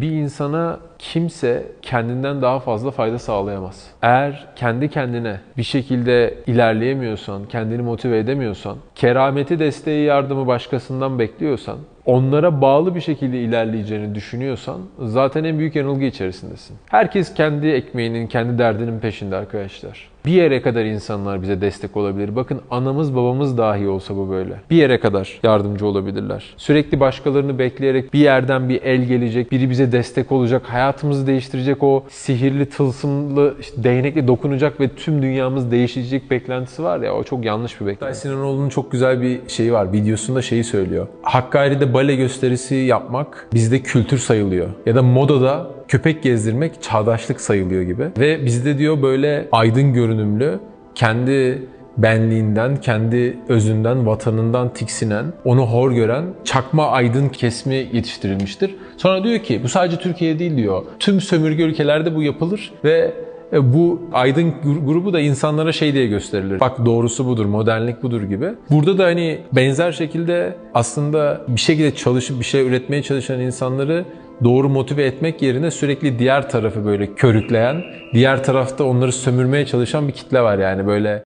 Bir insana kimse kendinden daha fazla fayda sağlayamaz. Eğer kendi kendine bir şekilde ilerleyemiyorsan, kendini motive edemiyorsan, kerameti, desteği, yardımı başkasından bekliyorsan, onlara bağlı bir şekilde ilerleyeceğini düşünüyorsan zaten en büyük yanılgı içerisindesin. Herkes kendi ekmeğinin, kendi derdinin peşinde arkadaşlar. Bir yere kadar insanlar bize destek olabilir. Bakın anamız babamız dahi olsa bu böyle. Bir yere kadar yardımcı olabilirler. Sürekli başkalarını bekleyerek bir yerden bir el gelecek, biri bize destek olacak, hayatımızı değiştirecek o sihirli, tılsımlı, işte değnekle dokunacak ve tüm dünyamız değişecek beklentisi var ya o çok yanlış bir beklenti. Sinanoğlu'nun çok güzel bir şeyi var. Videosunda şeyi söylüyor. Hakkari'de bale gösterisi yapmak bizde kültür sayılıyor. Ya da modada köpek gezdirmek çağdaşlık sayılıyor gibi. Ve bizde diyor böyle aydın görünümlü, kendi benliğinden, kendi özünden, vatanından tiksinen, onu hor gören çakma aydın kesmi yetiştirilmiştir. Sonra diyor ki bu sadece Türkiye değil diyor. Tüm sömürge ülkelerde bu yapılır ve bu aydın gru- grubu da insanlara şey diye gösterilir. Bak doğrusu budur, modernlik budur gibi. Burada da hani benzer şekilde aslında bir şekilde çalışıp bir şey üretmeye çalışan insanları doğru motive etmek yerine sürekli diğer tarafı böyle körükleyen, diğer tarafta onları sömürmeye çalışan bir kitle var yani böyle